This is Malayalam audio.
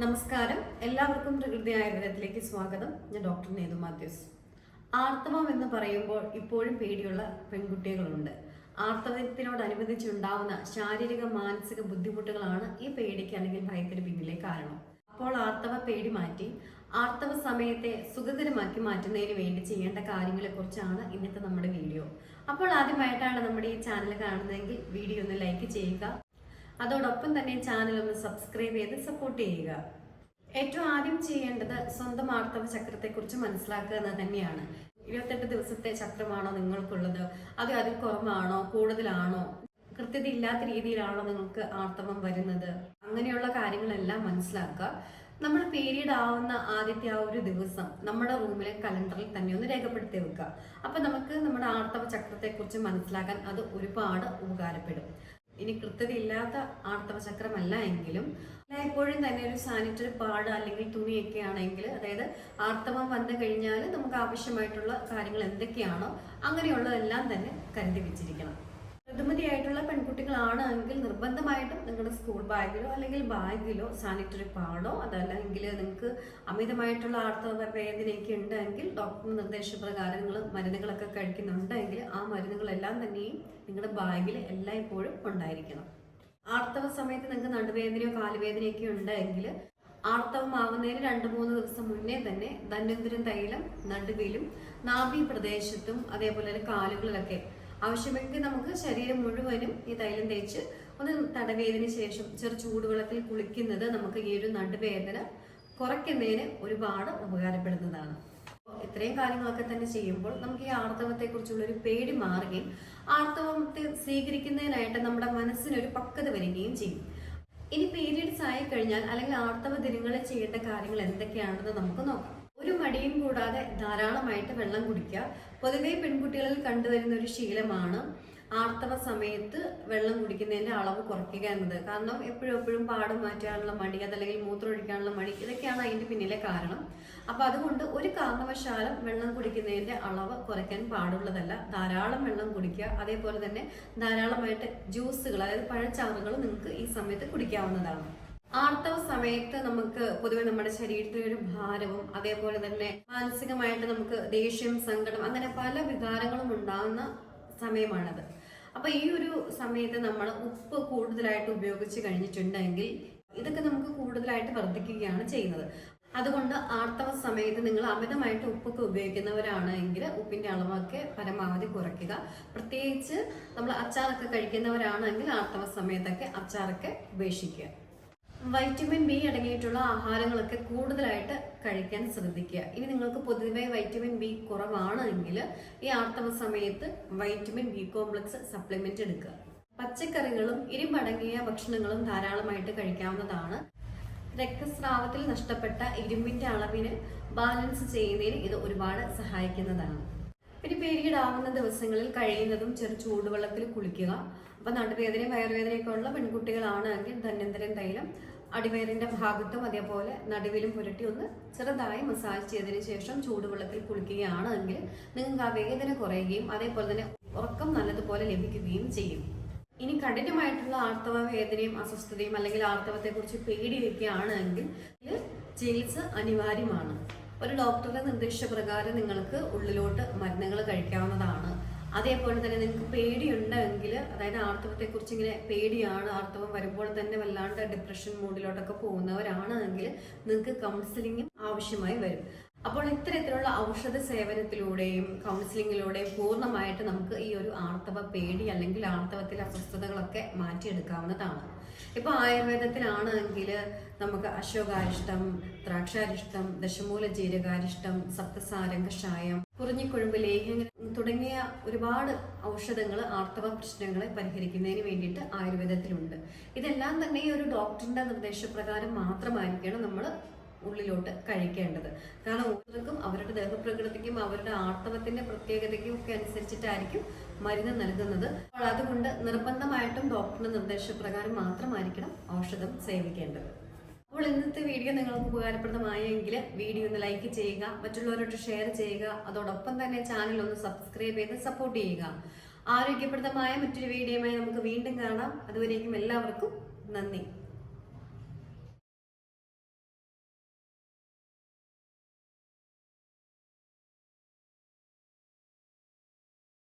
നമസ്കാരം. എല്ലാവർക്കും പ്രകൃതി ആയുർവേദത്തിലേക്ക് സ്വാഗതം. ഞാൻ ഡോക്ടർ നേതു മാത്യൂസ്. ആർത്തവം എന്ന് പറയുമ്പോൾ ഇപ്പോഴും പേടിയുള്ള പെൺകുട്ടികളുണ്ട്. ആർത്തവത്തിനോടനുബന്ധിച്ചുണ്ടാവുന്ന ശാരീരിക മാനസിക ബുദ്ധിമുട്ടുകളാണ് ഈ പേടിക്ക് അല്ലെങ്കിൽ ഭയത്തിന് പിന്നിലെ കാരണം. അപ്പോൾ ആർത്തവ പേടി മാറ്റി ആർത്തവ സമയത്തെ സുഖകരമാക്കി മാറ്റുന്നതിന് വേണ്ടി ചെയ്യേണ്ട കാര്യങ്ങളെ കുറിച്ചാണ് ഇന്നത്തെ നമ്മുടെ വീഡിയോ. അപ്പോൾ ആദ്യമായിട്ടാണ് നമ്മുടെ ഈ ചാനൽ കാണുന്നതെങ്കിൽ വീഡിയോ ഒന്ന് ലൈക്ക് ചെയ്യുക അതോടൊപ്പം തന്നെ ചാനൽ ഒന്ന് സബ്സ്ക്രൈബ് ചെയ്ത് സപ്പോർട്ട് ചെയ്യുക. ഏറ്റവും ആദ്യം ചെയ്യേണ്ടത് സ്വന്തം ആർത്തവ ചക്രത്തെക്കുറിച്ച് മനസ്സിലാക്കുക എന്ന് തന്നെയാണ്. ഇരുപത്തെട്ട് ദിവസത്തെ ചക്രമാണോ നിങ്ങൾക്കുള്ളത്? അത് അതിൽ കുറവാണോ? കൂടുതലാണോ? കൃത്യത ഇല്ലാത്ത രീതിയിലാണോ നിങ്ങൾക്ക് ആർത്തവം വരുന്നത്? അങ്ങനെയുള്ള കാര്യങ്ങളെല്ലാം മനസ്സിലാക്കുക. നമ്മൾ പീരീഡ് ആവുന്ന ആദ്യത്തെ ആ ഒരു ദിവസം നമ്മുടെ റൂമിലെ കലണ്ടറിൽ തന്നെ ഒന്ന് രേഖപ്പെടുത്തി വെക്കുക. അപ്പൊ നമുക്ക് നമ്മുടെ ആർത്തവ ചക്രത്തെക്കുറിച്ച് മനസ്സിലാക്കാൻ അത് ഒരുപാട് ഉപകാരപ്പെടും. ഇനി കൃത്യതയില്ലാത്ത ആർത്തവ ചക്രമല്ല എങ്കിലും എപ്പോഴും തന്നെ ഒരു സാനിറ്ററി പാഡ് അല്ലെങ്കിൽ തുണിയൊക്കെ ആണെങ്കിൽ അതായത് ആർത്തവം വന്നു കഴിഞ്ഞാൽ നമുക്ക് ആവശ്യമായിട്ടുള്ള കാര്യങ്ങൾ എന്തൊക്കെയാണോ അങ്ങനെയുള്ളതെല്ലാം തന്നെ കരുതി വെച്ചിരിക്കണം. ഋതുമതിയായിട്ടുള്ള പെൺകുട്ടികളാണ് എങ്കിൽ നിർബന്ധമായിട്ടും നിങ്ങളുടെ സ്കൂൾ ബാഗിലോ അല്ലെങ്കിൽ ബാഗിലോ സാനിറ്ററി പാഡോ അതല്ലെങ്കിൽ നിങ്ങൾക്ക് അമിതമായിട്ടുള്ള ആർത്തവ വേദനയൊക്കെ ഉണ്ടെങ്കിൽ ഡോക്ടർ നിർദ്ദേശപ്രകാരം നിങ്ങൾ മരുന്നുകളൊക്കെ കഴിക്കുന്നുണ്ടെങ്കിൽ ആ മരുന്നുകളെല്ലാം തന്നെയും നിങ്ങളുടെ ബാഗിൽ എല്ലായ്പ്പോഴും ഉണ്ടായിരിക്കണം. ആർത്തവ സമയത്ത് നിങ്ങൾക്ക് നടുവേദനയോ കാലുവേദനയൊക്കെ ഉണ്ടെങ്കിൽ ആർത്തവമാവുന്നതിന് രണ്ട് മൂന്ന് ദിവസം മുന്നേ തന്നെ ധന്വന്തരം തൈലം നടുവിലും നാഭി പ്രദേശത്തും അതേപോലെ കാലുകളിലൊക്കെ ആവശ്യമെങ്കിൽ നമുക്ക് ശരീരം മുഴുവനും ഈ തൈലം തേച്ച് ഒന്ന് തടവേദന ശേഷം ചെറു ചൂടുവെള്ളത്തിൽ കുളിക്കുന്നത് നമുക്ക് ഈ ഒരു നടുവേദന കുറയ്ക്കുന്നതിന് ഒരുപാട് ഉപകാരപ്പെടുന്നതാണ്. ഇത്രയും കാര്യങ്ങളൊക്കെ തന്നെ ചെയ്യുമ്പോൾ നമുക്ക് ഈ ആർത്തവത്തെ കുറിച്ചുള്ള ഒരു പേടി മാറുകയും ആർത്തവത്തെ സ്വീകരിക്കുന്നതിനായിട്ട് നമ്മുടെ മനസ്സിനൊരു പക്വത വരികയും ചെയ്യും. ഇനി പീരീഡ്സ് ആയി കഴിഞ്ഞാൽ അല്ലെങ്കിൽ ആർത്തവ ദിനങ്ങളിൽ ചെയ്യേണ്ട കാര്യങ്ങൾ എന്തൊക്കെയാണെന്ന് നമുക്ക് നോക്കാം. ഒരു മടിയും കൂടാതെ ധാരാളമായിട്ട് വെള്ളം കുടിക്കുക. പൊതുവെ പെൺകുട്ടികളിൽ കണ്ടുവരുന്ന ഒരു ശീലമാണ് ആർത്തവ സമയത്ത് വെള്ളം കുടിക്കുന്നതിന്റെ അളവ് കുറയ്ക്കുക എന്നത്. കാരണം എപ്പോഴും എപ്പോഴും പാടം മാറ്റാനുള്ള മടി അതല്ലെങ്കിൽ മൂത്രം ഒഴിക്കാനുള്ള മടി ഇതൊക്കെയാണ് അതിന്റെ പിന്നിലെ കാരണം. അപ്പൊ അതുകൊണ്ട് ഒരു കാരണവശാലും വെള്ളം കുടിക്കുന്നതിന്റെ അളവ് കുറയ്ക്കാൻ പാടുള്ളതല്ല. ധാരാളം വെള്ളം കുടിക്കുക അതേപോലെ തന്നെ ധാരാളമായിട്ട് ജ്യൂസുകൾ അതായത് പഴച്ചാറുകൾ നിങ്ങൾക്ക് ഈ സമയത്ത് കുടിക്കാവുന്നതാണ്. ആർത്തവ സമയത്ത് നമുക്ക് പൊതുവെ നമ്മുടെ ശരീരത്തിന് ഒരു ഭാരവും അതേപോലെ തന്നെ മാനസികമായിട്ട് നമുക്ക് ദേഷ്യം സങ്കടം അങ്ങനെ പല വികാരങ്ങളും ഉണ്ടാകുന്ന സമയമാണത്. അപ്പൊ ഈ ഒരു സമയത്ത് നമ്മൾ ഉപ്പ് കൂടുതലായിട്ട് ഉപയോഗിച്ച് കഴിഞ്ഞിട്ടുണ്ടെങ്കിൽ ഇതൊക്കെ നമുക്ക് കൂടുതലായിട്ട് വർദ്ധിക്കുകയാണ് ചെയ്യുന്നത്. അതുകൊണ്ട് ആർത്തവ സമയത്ത് നിങ്ങൾ അമിതമായിട്ട് ഉപ്പൊക്കെ ഉപയോഗിക്കുന്നവരാണെങ്കിൽ ഉപ്പിന്റെ അളവൊക്കെ പരമാവധി കുറയ്ക്കുക. പ്രത്യേകിച്ച് നമ്മൾ അച്ചാറൊക്കെ കഴിക്കുന്നവരാണെങ്കിൽ ആർത്തവ സമയത്തൊക്കെ അച്ചാറൊക്കെ ഉപേക്ഷിക്കുക. വൈറ്റമിൻ ബി അടങ്ങിയിട്ടുള്ള ആഹാരങ്ങളൊക്കെ കൂടുതലായിട്ട് കഴിക്കാൻ ശ്രദ്ധിക്കുക. ഇനി നിങ്ങൾക്ക് പൊതുവെ വൈറ്റമിൻ ബി കുറവാണ് എങ്കിൽ ഈ ആർത്തവ സമയത്ത് വൈറ്റമിൻ ബി കോംപ്ലക്സ് സപ്ലിമെന്റ് എടുക്കുക. പച്ചക്കറികളും ഇരുമ്പടങ്ങിയ ഭക്ഷണങ്ങളും ധാരാളമായിട്ട് കഴിക്കാവുന്നതാണ്. രക്തസ്രാവത്തിൽ നഷ്ടപ്പെട്ട ഇരുമ്പിന്റെ അളവിന് ബാലൻസ് ചെയ്യുന്നതിന് ഇത് ഒരുപാട് സഹായിക്കുന്നതാണ്. പിന്നെ പീരീഡ് ആവുന്ന ദിവസങ്ങളിൽ കഴിയുന്നതും ചെറു ചൂടുവെള്ളത്തിൽ കുളിക്കുക. അപ്പൊ നടുവേദനയും വയറുവേദനയൊക്കെ ഉള്ള പെൺകുട്ടികളാണെങ്കിൽ ധന്യന്തരം തൈലം അടിവയറിന്റെ ഭാഗത്തും അതേപോലെ നടുവിലും പുരട്ടി ഒന്ന് ചെറുതായി മസാജ് ചെയ്തതിനു ശേഷം ചൂടുവെള്ളത്തിൽ കുളിക്കുകയാണ് എങ്കിൽ നിങ്ങൾക്ക് ആ വേദന കുറയുകയും അതേപോലെ തന്നെ ഉറക്കം നല്ലതുപോലെ ലഭിക്കുകയും ചെയ്യും. ഇനി കഠിനമായിട്ടുള്ള ആർത്തവ വേദനയും അസ്വസ്ഥതയും അല്ലെങ്കിൽ ആർത്തവത്തെ കുറിച്ച് എങ്കിൽ ചികിത്സ അനിവാര്യമാണ്. ഒരു ഡോക്ടറുടെ നിർദ്ദേശപ്രകാരം നിങ്ങൾക്ക് ഉള്ളിലോട്ട് മരുന്നുകൾ കഴിക്കാവുന്നതാണ്. അതേപോലെ തന്നെ നിങ്ങൾക്ക് പേടിയുണ്ടെങ്കിൽ അതായത് ആർത്തവത്തെ കുറിച്ച് ഇങ്ങനെ പേടിയാണ് ആർത്തവം വരുമ്പോൾ തന്നെ വല്ലാണ്ട് ഡിപ്രഷൻ മൂഡിലോട്ടൊക്കെ പോകുന്നവരാണെങ്കിൽ നിങ്ങൾക്ക് കൗൺസിലിംഗും ആവശ്യമായി വരും. അപ്പോൾ ഇത്തരത്തിലുള്ള ഔഷധ സേവനത്തിലൂടെയും കൗൺസിലിങ്ങിലൂടെയും പൂർണമായിട്ട് നമുക്ക് ഈ ഒരു ആർത്തവ പേടി അല്ലെങ്കിൽ ആർത്തവത്തിലെ അസ്വസ്ഥതകളൊക്കെ മാറ്റിയെടുക്കാവുന്നതാണ്. ഇപ്പൊ ആയുർവേദത്തിലാണെങ്കിൽ നമുക്ക് അശോകാരിഷ്ടം ദ്രാക്ഷാരിഷ്ടം ദശമൂല ജീരകാരിഷ്ടം സപ്തസാരംഗഷായം ലേഹ്യങ്ങൾ തുടങ്ങിയ ഒരുപാട് ഔഷധങ്ങൾ ആർത്തവ പ്രശ്നങ്ങളെ പരിഹരിക്കുന്നതിന് വേണ്ടിയിട്ട് ആയുർവേദത്തിലുണ്ട്. ഇതെല്ലാം തന്നെ ഈ ഒരു ഡോക്ടറിന്റെ നിർദ്ദേശപ്രകാരം മാത്രമായിരിക്കണം നമ്മൾ ഉള്ളിലോട്ട് കഴിക്കേണ്ടത്. കാരണം ഓരോരുത്തർക്കും അവരുടെ ദേഹപ്രകൃതിക്കും അവരുടെ ആർത്തവത്തിന്റെ പ്രത്യേകതയ്ക്കും ഒക്കെ അനുസരിച്ചിട്ടായിരിക്കും മരുന്ന് നൽകുന്നത്. അപ്പോൾ അതുകൊണ്ട് നിർബന്ധമായിട്ടും ഡോക്ടറുടെ നിർദ്ദേശപ്രകാരം മാത്രമായിരിക്കണം ഔഷധം സേവിക്കേണ്ടത്. അപ്പോൾ ഇന്നത്തെ വീഡിയോ നിങ്ങൾക്ക് ഉപകാരപ്രദമായെങ്കിൽ വീഡിയോ ഒന്ന് ലൈക്ക് ചെയ്യുക മറ്റുള്ളവരോട് ഷെയർ ചെയ്യുക അതോടൊപ്പം തന്നെ ചാനൽ ഒന്ന് സബ്സ്ക്രൈബ് ചെയ്ത് സപ്പോർട്ട് ചെയ്യുക. ആരോഗ്യപ്രദമായ മറ്റൊരു വീഡിയോയുമായി നമുക്ക് വീണ്ടും കാണാം. അതുവരേക്കും എല്ലാവർക്കും നന്ദി.